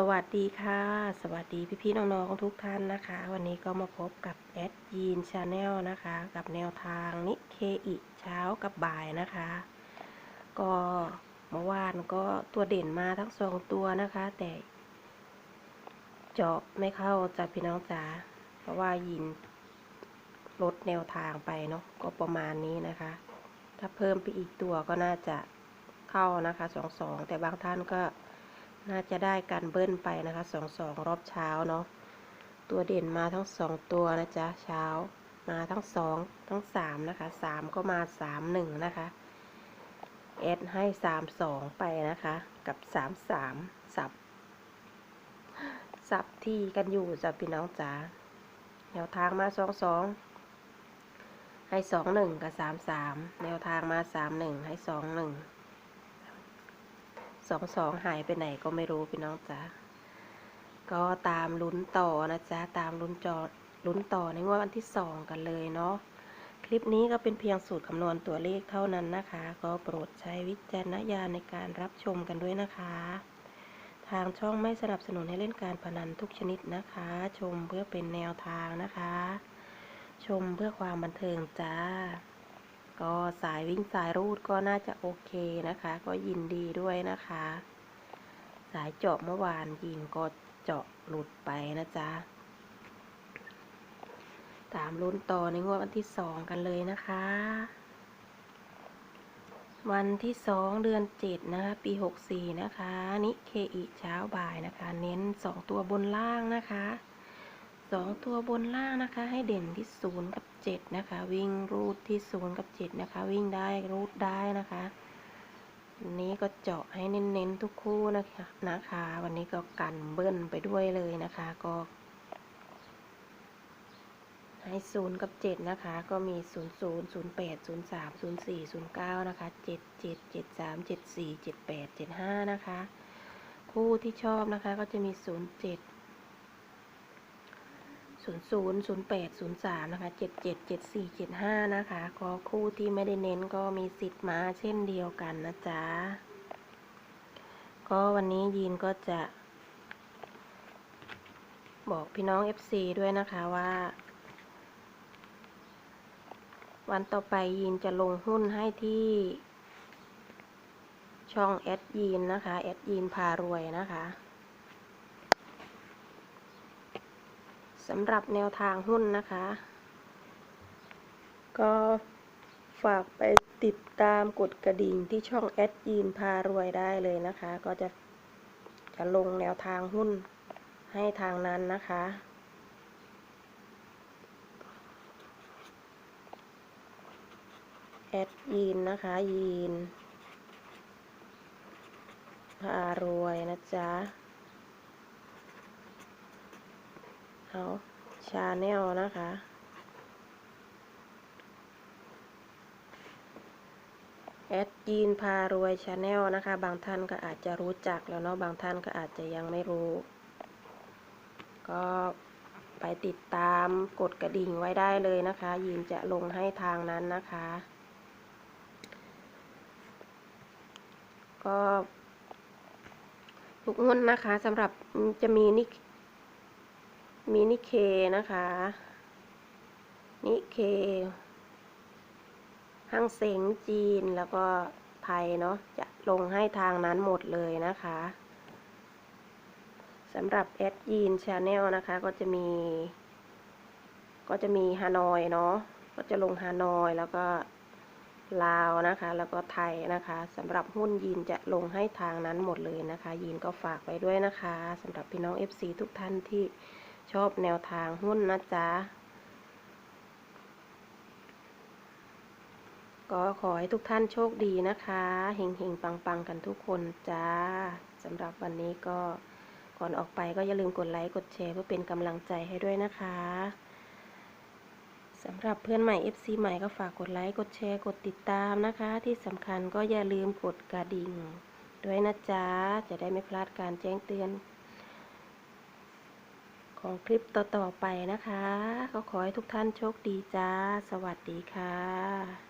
สวัสดีค่ะ สวัสดีพี่ๆน้องๆทุกท่านนะคะ วันนี้ก็มาพบกับแอดยีนชาแนลนะคะ กับแนวทางนิเคอิเช้ากับบ่ายนะคะ ก็เมื่อวานก็ตัวเด่นมาทั้งสองตัวนะคะ แต่เจาะไม่เข้าจ้ะพี่น้องจ๋าเพราะว่ายินลดแนวทางไปเนาะก็ประมาณนี้นะคะ ถ้าเพิ่มไปอีกตัวก็น่าจะเข้านะคะสองสองแต่บางท่านก็ น่าจะได้การเบิ้ลไปนะคะสองสองรอบเช้าเนาะ ตัวเด่นมาทั้งสองตัวนะจ๊ะเช้า มาทั้งสองทั้งสามนะคะสามก็มาสามหนึ่งนะคะเอดให้สามสองไปนะคะ กับสามสามสับ สับที่กันอยู่จ้ะพี่น้องจ๋าแนวทางมาสองสองให้สองหนึ่งกับสามสามแนวทางมาสามหนึ่งให้สองหนึ่ง สองสองหายไปไหนก็ไม่รู้พี่น้องจ๊ะก็ตามลุ้นต่อนะจ๊ะตามลุ้นจอลุ้นต่อในงวดวันที่สองกันเลยเนาะคลิปนี้ก็เป็นเพียงสูตรคำนวณตัวเลขเท่านั้นนะคะ ก็โปรดใช้วิจารณญาณในการรับชมกันด้วยนะคะ ทางช่องไม่สนับสนุนให้เล่นการพนันทุกชนิดนะคะ ชมเพื่อเป็นแนวทางนะคะ ชมเพื่อความบันเทิงจ้า ก็สายวิ่งสายรูดก็น่าจะโอเคนะคะ ก็ยินดีด้วยนะคะ สายเจาะเมื่อวานยินก็เจาะหลุดไปนะจ๊ะตามลุ้นต่อในงวดวันที่สองกันเลยนะคะ วันที่สองเดือนเจ็ดนะคะ ปีหกสี่นะคะ นิเคอิเช้าบ่ายนะคะ เน้นสองตัวบนล่างนะคะ สองตัวบนล่างนะคะ ให้เด่นที่ศูนย์กับเจ็ดนะคะ วิ่งรูดที่ศูนย์กับเจ็ดนะคะ วิ่งได้รูดได้นะคะวันนี้ก็เจาะให้เน้นๆทุกคู่นะคะนะคะ วันนี้ก็กันเบิ้ลไปด้วยเลยนะคะ ก็ ให้ศูนย์กับเจ็ดนะคะ ก็มีศูนย์ศูนย์ศูนย์แปดศูนย์สามศูนย์สี่ศูนย์เก้านะคะเจ็ดเจ็ดเจ็ดสามเจ็ดสี่เจ็ดแปดเจ็ดห้านะคะ คู่ที่ชอบนะคะก็จะมีศูนย์เจ็ด ศูนย์ศูนย์ศูนย์แปดศูนย์สามนะคะเจ็ดเจ็ดเจ็ดสี่เจ็ดห้านะคะ ก็คู่ที่ไม่ได้เน้นก็มีสิทธิ์มาเช่นเดียวกันนะจ๊ะ ก็วันนี้ยีนก็จะ บอกพี่น้อง FC ด้วยนะคะว่า วันต่อไปยีนจะลงหุ้นให้ที่ช่องแอดยีนนะคะแอดยีนพารวยนะคะ สำหรับแนวทางหุ้นนะคะ ก็ฝากไปติดตามกดกระดิ่งที่ช่องแอดยีนพารวยได้เลยนะคะ ก็จะจะลงแนวทางหุ้นให้ทางนั้นนะคะ แอดยีนนะคะ ยีนพารวยนะจ๊ะ เอาชาแนลนะคะ แอดยีนพารวยชาแนลนะคะ บางท่านก็อาจจะรู้จักแล้วเนาะ บางท่านก็อาจจะยังไม่รู้ ก็ไปติดตามกดกระดิ่งไว้ได้เลยนะคะ ยีนจะลงให้ทางนั้นนะคะ ก็ทุกหุ้นนะคะสำหรับจะมีนิ มีนิเคนะคะ นิเคห้างเสงจีนแล้วก็ไทยเนาะจะลงให้ทางนั้นหมดเลยนะคะสำหรับแอดยีนชาแนลนะคะ ก็จะมี ก็จะมีฮานอยเนาะก็จะลงฮานอยแล้วก็ลาวนะคะ แล้วก็ไทยนะคะสำหรับหุ้นยีนจะลงให้ทางนั้นหมดเลยนะคะ ยีนก็ฝากไว้ด้วยนะคะสำหรับพี่น้อง FC ทุกท่านที่ ชอบแนวทางหุ้นนะจ๊ะ ก็ขอให้ทุกท่านโชคดีนะคะ เฮงเฮงปังปังกันทุกคนจ้าสำหรับวันนี้ก็ก่อนออกไปก็อย่าลืมกดไลค์ กดแชร์เพื่อเป็นกำลังใจให้ด้วยนะคะสำหรับเพื่อนใหม่ FC ใหม่ก็ฝากกดไลค์ กดแชร์ กดติดตามนะคะ ที่สำคัญก็อย่าลืมกดกระดิ่ง ด้วยนะจ๊ะ จะได้ไม่พลาดการแจ้งเตือน ของคลิปต่อ ๆ ไปนะคะ ก็ขอให้ทุกท่านโชคดีจ้า สวัสดีค่ะ